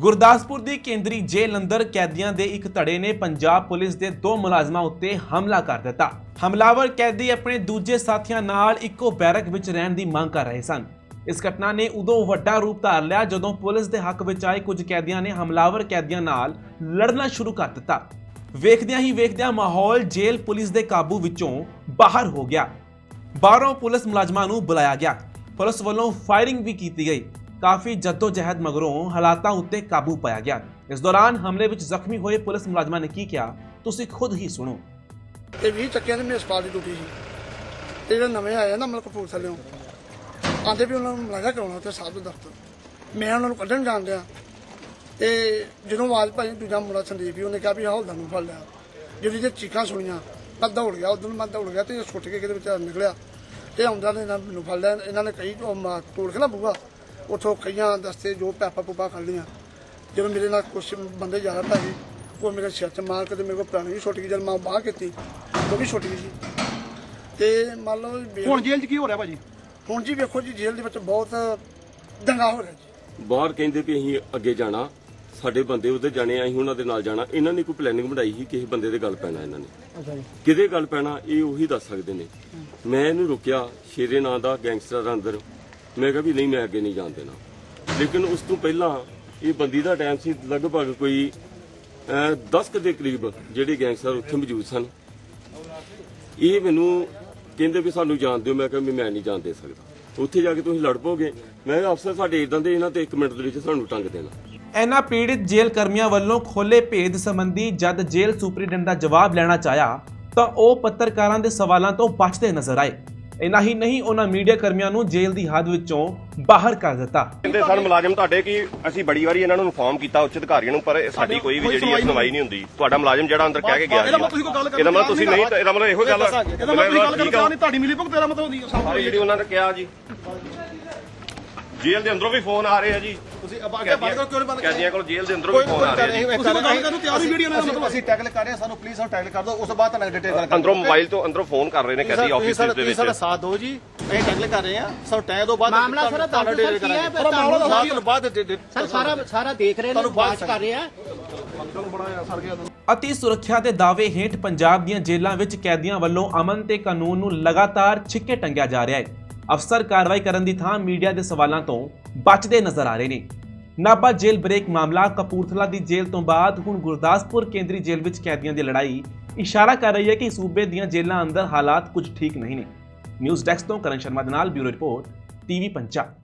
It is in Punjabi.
ਗੁਰਦਾਸਪੁਰ ਦੀ ਕੇਂਦਰੀ ਜੇਲ੍ਹ ਅੰਦਰ ਕੈਦੀਆਂ ਦੇ ਇੱਕ ਧੜੇ ਨੇ ਪੰਜਾਬ ਪੁਲਿਸ ਦੇ ਦੋ ਮੁਲਾਜ਼ਮਾਂ ਉੱਤੇ ਹਮਲਾ ਕਰ ਦਿੱਤਾ। ਹਮਲਾਵਰ ਕੈਦੀ ਆਪਣੇ ਦੂਜੇ ਸਾਥੀਆਂ ਨਾਲ ਇੱਕੋ ਬੈਰਕ ਵਿੱਚ ਰਹਿਣ ਦੀ ਮੰਗ ਕਰ ਰਹੇ ਸਨ। ਇਸ ਘਟਨਾ ਨੇ ਉਦੋਂ ਵੱਡਾ ਰੂਪ ਧਾਰ ਲਿਆ ਜਦੋਂ ਪੁਲਿਸ ਦੇ ਹੱਕ ਵਿੱਚ ਆਏ ਕੁਝ ਕੈਦੀਆਂ ਨੇ ਹਮਲਾਵਰ ਕੈਦੀਆਂ ਨਾਲ ਲੜਨਾ ਸ਼ੁਰੂ ਕਰ ਦਿੱਤਾ। ਵੇਖਦਿਆਂ ਹੀ ਵੇਖਦਿਆਂ ਮਾਹੌਲ ਜੇਲ੍ਹ ਪੁਲਿਸ ਦੇ ਕਾਬੂ ਵਿੱਚੋਂ ਬਾਹਰ ਹੋ ਗਿਆ। ਬਾਹਰੋਂ ਪੁਲਿਸ ਮੁਲਾਜ਼ਮਾਂ ਨੂੰ ਬੁਲਾਇਆ ਗਿਆ। ਪੁਲਿਸ ਵੱਲੋਂ ਫਾਇਰਿੰਗ ਵੀ ਕੀਤੀ ਗਈ। ਕਾਫੀ ਜਹਿਦ ਮਗਰੋਂ ਹਾਲਾਤਾਂ ਉੱਤੇ ਕਾਬੂ ਪਾਇਆ ਗਿਆ। ਇਸ ਦੌਰਾਨ ਹਮਲੇ ਵਿੱਚ ਜ਼ਖਮੀ ਹੋਏ ਪੁਲਿਸ ਮੁਲਾਜ਼ਮਾਂ ਨੇ ਕੀ ਕਿਹਾ, ਤੁਸੀਂ ਖੁਦ ਹੀ ਸੁਣੋ। ਤੇ 20 ਚੱਕਿਆਂ ਦੀ ਮਿਸਪਾਲ ਦੀ ਡਿਊਟੀ ਸੀ। ਤੇ ਜਿਹੜੇ ਨਵੇਂ ਆਏ ਨਾ ਮਤਲਬ ਕਪੂਰਥਲਿਓਂ ਆਂਦੇ ਵੀ ਉਹਨਾਂ ਨੂੰ ਮੁਲਾਜ਼ਾ ਕਰਾਉਣਾ ਉੱਥੇ ਸਾਹਿਬ ਦੇ ਦਫ਼ਤਰ। ਮੈਂ ਉਹਨਾਂ ਨੂੰ ਕੱਢਣ ਜਾਣ ਡਿਆ ਤੇ ਜਦੋਂ ਆਵਾਜ਼ ਭਾਈ ਦੂਜਾ ਮੁੰਡਾ ਸੰਦੀਪ ਵੀ ਉਹਨੇ ਕਿਹਾ ਵੀ ਹੌਲਦਾਰ ਨੂੰ ਫੜ ਲਿਆ। ਜਦੋਂ ਜੇ ਚੀਕਾਂ ਸੁਣੀਆਂ, ਮੈਂ ਦੌੜ ਗਿਆ ਉਦੋਂ ਮੈਂ ਦੌੜ ਗਿਆ ਤੇ ਇਹ ਸੁੱਟ ਕੇ ਕਿਤੇ ਵਿੱਚ ਨਿਕਲਿਆ। ਤੇ ਆਉਂਦਾ ਨੇ ਇਹਨਾਂ ਮੈਨੂੰ ਫੜ ਲਿਆ। ਇਹਨਾਂ ਨੇ ਕਈ ਤੋੜ ਕੇ ਨਾ ਬੂਆ ਉੱਥੋਂ ਕਈਆਂ ਦਸਤੇ ਜੋ ਪੈਪਾ ਪੂਪਾ ਕੱਢ ਲਈਆਂ। ਜਦੋਂ ਮੇਰੇ ਨਾਲ ਕੁਝ ਬੰਦੇ ਜ਼ਿਆਦਾ ਪੈ ਗਏ ਉਹ ਮੇਰੇ ਸਿਰ 'ਚ ਮਾਰ ਕੇ ਤੇ ਮੇਰੇ ਕੋਲ ਪੁਰਾਣੀ ਵੀ ਛੁੱਟ ਗਈ ਜਦ ਮੈਂ ਬਾਹ ਕੀਤੀ ਉਹ ਵੀ ਛੁੱਟ ਗਈ ਜੀ ਤੇ ਮੰਨ ਲਓ ਵੀ ਹੁਣ ਜੇਲ੍ਹ 'ਚ ਕੀ ਹੋ ਰਿਹਾ ਭਾਜੀ? ਹੁਣ ਜੀ ਵੇਖੋ ਜੀ ਜੇਲ੍ਹ ਦੇ ਵਿੱਚ ਬਹੁਤ ਦੰਗਾ ਹੋ ਰਿਹਾ ਜੀ। ਬਾਹਰ ਕਹਿੰਦੇ ਵੀ ਅਸੀਂ ਅੱਗੇ ਜਾਣਾ ਸਾਡੇ ਬੰਦੇ ਉਹਦੇ ਜਾਣੇ ਆ, ਅਸੀਂ ਉਹਨਾਂ ਦੇ ਨਾਲ ਜਾਣਾ। ਇਹਨਾਂ ਨੇ ਕੋਈ ਪਲੈਨਿੰਗ ਬਣਾਈ ਸੀ ਕਿਸੇ ਬੰਦੇ ਦੇ ਗੱਲ ਪੈਣਾ ਇਹਨਾਂ ਨੇ। ਅੱਛਾ ਜੀ। ਕਿਹਦੇ ਗੱਲ ਪੈਣਾ ਇਹ ਉਹੀ ਦੱਸ ਸਕਦੇ ਨੇ। ਮੈਂ ਇਹਨੂੰ ਰੁਕਿਆ ਸ਼ੇਰੇ ਨਾਂ ਦਾ ਗੈਂਗਸਟਰ ਅੰਦਰ। ਮੈਂ ਕਿਹਾ ਵੀ ਨਹੀਂ, ਮੈਂ ਅੱਗੇ ਨਹੀਂ ਜਾਣ ਦੇਣਾ। ਲੇਕਿਨ ਉਸ ਤੋਂ ਪਹਿਲਾਂ ਇਹ ਬੰਦੀ ਦਾ ਟਾਈਮ ਸੀ, ਲਗਭਗ ਕੋਈ 10 ਦੇ ਕਰੀਬ ਜਿਹੜੇ ਗੈਂਗਸਟਰ ਉੱਥੇ ਮੌਜੂਦ ਸਨ। ਇਹ ਮੈਨੂੰ ਕਹਿੰਦੇ ਵੀ ਸਾਨੂੰ ਜਾਣ ਦਿਓ, ਮੈਂ ਕਿਹਾ ਵੀ ਮੈਂ ਨਹੀਂ ਜਾਣ ਦੇ ਸਕਦਾ। ਉੱਥੇ ਜਾ ਕੇ ਤੁਸੀਂ ਲੜ ਪੋਗੇ ਮੈਂ ਅਫਸਰ, ਸਾਡੇ ਇਦਾਂ ਦੇ ਇਹਨਾਂ ਤੇ 1 ਮਿੰਟ ਦੇ ਵਿੱਚ ਸਾਨੂੰ ਟੰਗ ਦੇਣਾ। ਇਹਨਾਂ ਪੀੜਿਤ ਜੇਲ੍ਹ ਕਰਮੀਆਂ ਵੱਲੋਂ ਖੋਲੇ ਭੇਦ ਸੰਬੰਧੀ ਜਦ ਜੇਲ੍ਹ ਸੁਪਰੀਡੈਂਟ ਦਾ ਜਵਾਬ ਲੈਣਾ ਚਾਹਿਆ, ਤਾਂ ਉਹ ਪੱਤਰਕਾਰਾਂ ਦੇ ਸਵਾਲਾਂ ਤੋਂ ਬਚਦੇ ਨਜ਼ਰ ਆਏ। ਇਨਾ ਹੀ ਨਹੀਂ ਉਹਨਾਂ ਮੀਡੀਆ ਕਰਮੀਆਂ ਨੂੰ ਜੇਲ੍ਹ ਦੀ ਹੱਦ ਵਿੱਚੋਂ ਬਾਹਰ ਕਰ ਦਿੱਤਾ। ਕਹਿੰਦੇ ਸਨ ਮੁਲਾਜ਼ਮ ਤੁਹਾਡੇ ਕਿ ਅਸੀਂ ਬੜੀ ਵਾਰੀ ਇਹਨਾਂ ਨੂੰ ਇਨਫੋਰਮ ਕੀਤਾ ਉੱਚ ਅਧਿਕਾਰੀਆਂ ਨੂੰ ਪਰ ਸਾਡੀ ਕੋਈ ਵੀ ਜਿਹੜੀ ਸੁਣਵਾਈ ਨਹੀਂ ਹੁੰਦੀ। ਤੁਹਾਡਾ ਮੁਲਾਜ਼ਮ ਜਿਹੜਾ ਅੰਦਰ ਕਹਿ ਕੇ ਗਿਆ ਇਹਦਾ ਮਤਲਬ ਤੁਸੀਂ ਕੋਈ ਗੱਲ ਕਰਨ ਇਹਦਾ ਮਤਲਬ ਤੁਸੀਂ ਨਹੀਂ ਇਹਦਾ ਮਤਲਬ ਇਹੋ ਗੱਲ। ਇਹਦਾ ਮਤਲਬ ਤੁਸੀਂ ਗੱਲ ਕਰੋ ਨਹੀਂ ਤੁਹਾਡੀ ਮਿਲੀ ਭੁਗਤ ਤੇਰਾ ਮਤਲਬ ਹੁੰਦੀ ਹੈ ਸਾਰੀ ਜਿਹੜੀ ਉਹਨਾਂ ਨੇ ਕਿਹਾ ਜੀ। ਜੇਲ੍ਹ ਦੇ ਅੰਦਰੋਂ ਵੀ ਫੋਨ ਆ ਰਹੇ ਆ ਜੀ। ਤੁਸੀਂ ਅੱਗੇ ਬੰਦ ਕਰੋ ਕਿਉਂ ਨਹੀਂ ਬੰਦ ਕੈਦੀਆਂ ਕੋਲ ਜੇਲ੍ਹ ਦੇ ਅੰਦਰੋਂ ਵੀ ਫੋਨ ਆ ਰਹੇ ਆ ਜੀ। ਤੁਸੀਂ ਕੋਈ ਗੱਲ ਕਰਨ ਨੂੰ ਤਿਆਰ ਹੀ ਵੀਡੀਓ ਨਾਲ ਮਤਲਬ ਅਸੀਂ ਟੈਕਲ ਕਰ ਰਹੇ ਹਾਂ ਸਾਨੂੰ ਪਲੀਜ਼ ਸਾਨੂੰ ਟੈਕਲ ਕਰ ਦਿਓ ਉਸ ਤੋਂ ਬਾਅਦ ਤੁਹਾਨੂੰ ਡਿਟੇਲ ਗੱਲ ਅੰਦਰੋਂ ਮੋਬਾਈਲ ਤੋਂ ਅੰਦਰੋਂ ਫੋਨ ਕਰ ਰਹੇ ਨੇ ਕੈਦੀ ਆਫਿਸ ਦੇ ਵਿੱਚ। ਸਾਡਾ ਸਾਥ ਦਿਓ ਜੀ ਅਸੀਂ ਟੈਕਲ ਕਰ ਰਹੇ ਹਾਂ ਸਾਨੂੰ ਟੈਗ ਤੋਂ ਬਾਅਦ ਮਾਮਲਾ ਸਾਰਾ ਤੁਹਾਨੂੰ ਹੈ, ਕਰਾਂਗੇ। ਫਿਰ ਤੁਹਾਨੂੰ ਬਾਅਦ ਦੇ- ਦੇ- ਸਰ ਸਾਰਾ ਸਾਰਾ ਦੇਖ ਰਹੇ ਨੇ ਬਾਤ ਕਰ ਰਹੇ ਆ। ਅਤੀ ਸੁਰੱਖਿਆ ਦੇ ਦਾਅਵੇ ਹੇਠ ਪੰਜਾਬ ਦੀਆਂ ਜੇਲ੍ਹਾਂ ਵਿੱਚ ਕੈਦੀਆਂ ਵੱਲੋਂ ਅਮਨ ਤੇ ਕਾਨੂੰਨ ਨੂੰ ਲਗਾਤਾਰ ਛਿੱਕੇ ਟੰਗਿਆ ਜਾ ਰਿਹਾ ਹੈ। ਅਫਸਰ ਕਾਰਵਾਈ ਕਰਨ ਦੀ ਥਾਂ ਮੀਡੀਆ ਦੇ ਸਵਾਲਾਂ ਤੋਂ ਬਚਦੇ ਨਜ਼ਰ ਆ ਰਹੇ ਨੇ। ਨਾਭਾ ਜੇਲ੍ਹ ਬ੍ਰੇਕ ਮਾਮਲਾ ਕਪੂਰਥਲਾ ਦੀ ਜੇਲ੍ਹ ਤੋਂ ਬਾਅਦ ਹੁਣ ਗੁਰਦਾਸਪੁਰ ਕੇਂਦਰੀ ਜੇਲ੍ਹ ਵਿੱਚ ਕੈਦੀਆਂ ਦੀ ਲੜਾਈ ਇਸ਼ਾਰਾ ਕਰ ਰਹੀ ਹੈ ਕਿ ਸੂਬੇ ਦੀਆਂ ਜੇਲ੍ਹਾਂ ਅੰਦਰ ਹਾਲਾਤ ਕੁਝ ਠੀਕ ਨਹੀਂ ਨੇ। ਨਿਊਜ਼ ਡੈਸਕ ਤੋਂ ਕਰਨ ਸ਼ਰਮਾ ਦੇ ਨਾਲ ਬਿਊਰੋ ਰਿਪੋਰਟ, ਟੀਵੀ ਪੰਜਾਬ